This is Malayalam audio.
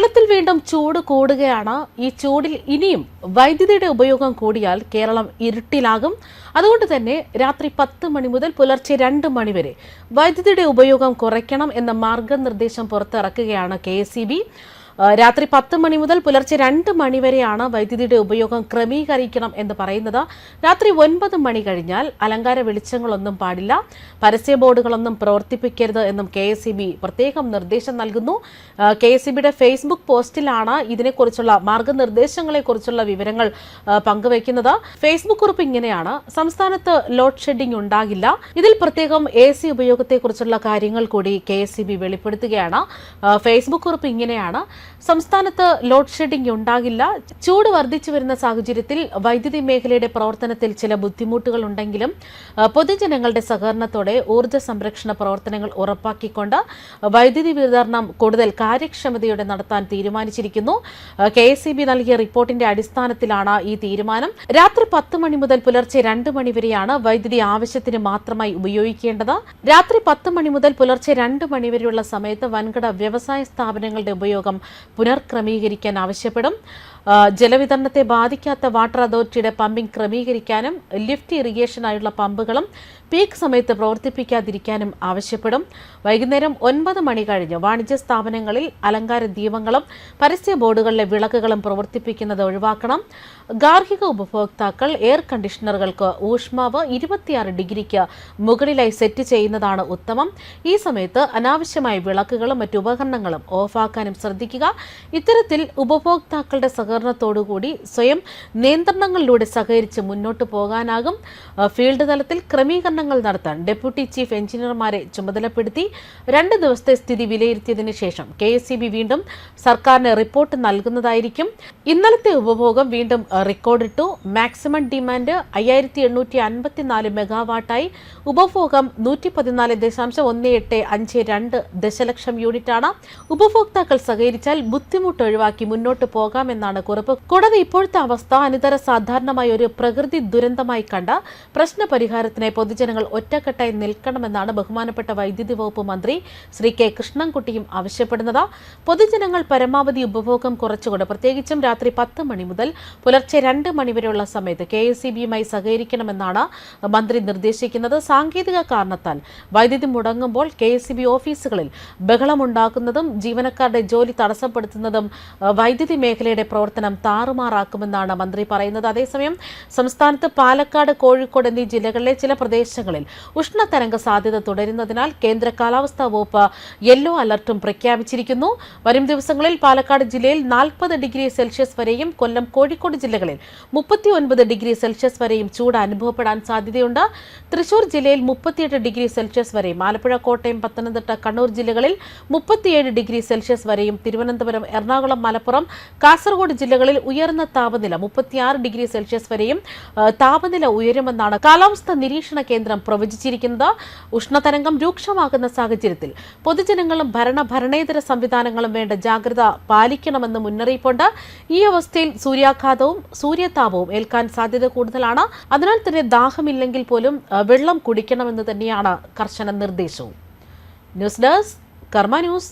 കേരളത്തിൽ വീണ്ടും ചൂട് കൂടുകയാണ്. ഈ ചൂടിൽ ഇനിയും വൈദ്യുതിയുടെ ഉപയോഗം കൂടിയാൽ കേരളം ഇരുട്ടിലാകും. അതുകൊണ്ട് തന്നെ രാത്രി പത്ത് മണി മുതൽ പുലർച്ചെ രണ്ട് മണി വരെ വൈദ്യുതിയുടെ ഉപയോഗം കുറയ്ക്കണം എന്ന മാർഗനിർദ്ദേശം പുറത്തിറക്കുകയാണ് കെ രാത്രി പത്ത് മണി മുതൽ പുലർച്ചെ രണ്ട് മണി വരെയാണ് വൈദ്യുതിയുടെ ഉപയോഗം ക്രമീകരിക്കണം എന്ന് പറയുന്നത്. രാത്രി ഒൻപത് മണി കഴിഞ്ഞാൽ അലങ്കാര വെളിച്ചങ്ങളൊന്നും പാടില്ല. പരസ്യ ബോർഡുകളൊന്നും പ്രവർത്തിപ്പിക്കരുത് എന്നും കെ എസ് പ്രത്യേകം നിർദ്ദേശം നൽകുന്നു. കെ എസ് ഫേസ്ബുക്ക് പോസ്റ്റിലാണ് ഇതിനെക്കുറിച്ചുള്ള മാർഗനിർദ്ദേശങ്ങളെക്കുറിച്ചുള്ള വിവരങ്ങൾ പങ്കുവയ്ക്കുന്നത്. ഫേസ്ബുക്ക് കുറിപ്പ് ഇങ്ങനെയാണ്. സംസ്ഥാനത്ത് ലോഡ് ഷെഡിംഗ് ഉണ്ടാകില്ല. ഇതിൽ പ്രത്യേകം എ സി ഉപയോഗത്തെക്കുറിച്ചുള്ള കാര്യങ്ങൾ കൂടി കെ എസ് വെളിപ്പെടുത്തുകയാണ്. ഫേസ്ബുക്ക് കുറിപ്പ് ഇങ്ങനെയാണ്. സംസ്ഥാനത്ത് ലോഡ് ഷെഡിംഗ് ഉണ്ടാകില്ല. ചൂട് വർദ്ധിച്ചു വരുന്ന സാഹചര്യത്തിൽ വൈദ്യുതി മേഖലയുടെ പ്രവർത്തനത്തിൽ ചില ബുദ്ധിമുട്ടുകൾ ഉണ്ടെങ്കിലും പൊതുജനങ്ങളുടെ സഹകരണത്തോടെ ഊർജ സംരക്ഷണ പ്രവർത്തനങ്ങൾ ഉറപ്പാക്കിക്കൊണ്ട് വൈദ്യുതി വിതരണം കൂടുതൽ കാര്യക്ഷമതയോടെ നടത്താൻ തീരുമാനിച്ചിരിക്കുന്നു. കെ എസ് നൽകിയ റിപ്പോർട്ടിന്റെ അടിസ്ഥാനത്തിലാണ് ഈ തീരുമാനം. രാത്രി പത്ത് മണി മുതൽ പുലർച്ചെ രണ്ട് മണി വരെയാണ് വൈദ്യുതി ആവശ്യത്തിന് മാത്രമായി ഉപയോഗിക്കേണ്ടത്. രാത്രി പത്ത് മണി മുതൽ പുലർച്ചെ രണ്ട് മണിവരെയുള്ള സമയത്ത് വൻകിട വ്യവസായ സ്ഥാപനങ്ങളുടെ ഉപയോഗം പുനർക്രമീകരിക്കാൻ ആവശ്യപ്പെടും. ജലവിതരണത്തെ ബാധിക്കാത്ത വാട്ടർ അതോറിറ്റിയുടെ പമ്പിംഗ് ക്രമീകരിക്കാനും ലിഫ്റ്റ് ഇറിഗേഷനായുള്ള പമ്പുകളും പീക്ക് സമയത്ത് പ്രവർത്തിപ്പിക്കാതിരിക്കാനും ആവശ്യപ്പെടും. വൈകുന്നേരം ഒൻപത് മണി കഴിഞ്ഞ് വാണിജ്യ സ്ഥാപനങ്ങളിൽ അലങ്കാര ദീപങ്ങളും പരസ്യ ബോർഡുകളിലെ വിളക്കുകളും പ്രവർത്തിപ്പിക്കുന്നത് ഒഴിവാക്കണം. ഗാർഹിക ഉപഭോക്താക്കൾ എയർ കണ്ടീഷണറുകൾക്ക് ഊഷ്മാവ് ഇരുപത്തിയാറ് ഡിഗ്രിക്ക് മുകളിലായി സെറ്റ് ചെയ്യുന്നതാണ് ഉത്തമം. ഈ സമയത്ത് അനാവശ്യമായ വിളക്കുകളും മറ്റു ഉപകരണങ്ങളും ഓഫാക്കാനും ശ്രദ്ധിക്കുക. ഇത്തരത്തിൽ ഉപഭോക്താക്കളുടെ സഹകരണത്തോടുകൂടി സ്വയം നിയന്ത്രണങ്ങളിലൂടെ സഹകരിച്ച് മുന്നോട്ട് പോകാനാകും. ഫീൽഡ് തലത്തിൽ ക്രമീകരണങ്ങൾ നടത്താൻ ഡെപ്യൂട്ടി ചീഫ് എഞ്ചിനീയർമാരെ ചുമതലപ്പെടുത്തി രണ്ട് ദിവസത്തെ സ്ഥിതി വിലയിരുത്തിയതിന് ശേഷം കെ വീണ്ടും സർക്കാരിന് റിപ്പോർട്ട് നൽകുന്നതായിരിക്കും. ഇന്നലത്തെ ഉപഭോഗം വീണ്ടും റെക്കോർഡ് റെക്കോർഡിട്ടു. മാക്സിമം ഡിമാൻഡ് അയ്യായിരത്തി എണ്ണൂറ്റി അൻപത്തിനാല് മെഗാവാട്ടായി. ഉപഭോഗം നൂറ്റി പതിനാല് ദശാംശം ഒന്ന് എട്ട് അഞ്ച് രണ്ട് ദശലക്ഷം യൂണിറ്റാണ്. ഉപഭോക്താക്കൾ സഹകരിച്ചാൽ ബുദ്ധിമുട്ട് ഒഴിവാക്കി മുന്നോട്ട് പോകാമെന്നാണ് കുറിപ്പ് കൂടാതെ ഇപ്പോഴത്തെ അവസ്ഥ അനിതര സാധാരണമായ ഒരു പ്രകൃതി ദുരന്തമായി കണ്ട പ്രശ്ന പരിഹാരത്തിനായി പൊതുജനങ്ങൾ ഒറ്റക്കെട്ടായി നിൽക്കണമെന്നാണ് ബഹുമാനപ്പെട്ട വൈദ്യുതി വകുപ്പ് മന്ത്രി ശ്രീ കെ കൃഷ്ണൻകുട്ടിയും ആവശ്യപ്പെടുന്നത്. പൊതുജനങ്ങൾ പരമാവധി ഉപഭോഗം കുറച്ചുകൊണ്ട് പ്രത്യേകിച്ചും രാത്രി പത്ത് മണി മുതൽ പുലർച്ചെ രണ്ട് മണിവരെയുള്ള സമയത്ത് കെ എസ് സി ബിയുമായി സഹകരിക്കണമെന്നാണ് മന്ത്രി നിർദ്ദേശിക്കുന്നത്. സാങ്കേതിക കാരണത്താൽ വൈദ്യുതി മുടങ്ങുമ്പോൾ കെ എസ് സി ബി ഓഫീസുകളിൽ ബഹളമുണ്ടാക്കുന്നതും ജീവനക്കാരുടെ ജോലി തടസ്സപ്പെടുത്തുന്നതും വൈദ്യുതി മേഖലയുടെ പ്രവർത്തനം താറുമാറാക്കുമെന്നാണ് മന്ത്രി പറയുന്നത്. അതേസമയം സംസ്ഥാനത്ത് പാലക്കാട് കോഴിക്കോട് എന്നീ ജില്ലകളിലെ ചില പ്രദേശങ്ങളിൽ ഉഷ്ണതരംഗ സാധ്യത തുടരുന്നതിനാൽ കേന്ദ്ര കാലാവസ്ഥാ വകുപ്പ് യെല്ലോ അലർട്ടും പ്രഖ്യാപിച്ചിരിക്കുന്നു. വരും ദിവസങ്ങളിൽ പാലക്കാട് ജില്ലയിൽ നാൽപ്പത് ഡിഗ്രി സെൽഷ്യസ് വരെയും കൊല്ലം കോഴിക്കോട് ജില്ലകളിൽ മുപ്പത്തിയൊൻപത് ഡിഗ്രി സെൽഷ്യസ് വരെയും ചൂട് അനുഭവപ്പെടാൻ സാധ്യതയുണ്ട്. തൃശൂർ ജില്ലയിൽ മുപ്പത്തിയെട്ട് ഡിഗ്രി സെൽഷ്യസ് വരെയും ആലപ്പുഴ കോട്ടയം പത്തനംതിട്ട കണ്ണൂർ ജില്ലകളിൽ മുപ്പത്തിയേഴ് ഡിഗ്രി സെൽഷ്യസ് വരെയും തിരുവനന്തപുരം എറണാകുളം മലപ്പുറം കാസർഗോഡ് ജില്ലകളിൽ ഉയർന്ന താപനില മുപ്പത്തിയാറ് ഡിഗ്രി സെൽഷ്യസ് വരെയും താപനില ഉയരുമെന്നാണ് കാലാവസ്ഥാ നിരീക്ഷണ കേന്ദ്രം പ്രവചിച്ചിരിക്കുന്നത്. ഉഷ്ണതരംഗം രൂക്ഷമാകുന്ന സാഹചര്യത്തിൽ പൊതുജനങ്ങളും ഭരണ ഭരണേതര സംവിധാനങ്ങളും വേണ്ട ജാഗ്രത പാലിക്കണമെന്ന് മുന്നറിയിപ്പുണ്ട്. ഈ അവസ്ഥയിൽ സൂര്യാഘാതവും സൂര്യതാപവും ഏൽക്കാൻ സാധ്യത കൂടുതലാണ്. അതിനാൽ തന്നെ ദാഹമില്ലെങ്കിൽ പോലും വെള്ളം കുടിക്കണമെന്ന് തന്നെയാണ് കർശന നിർദ്ദേശവും. News desk Karma news.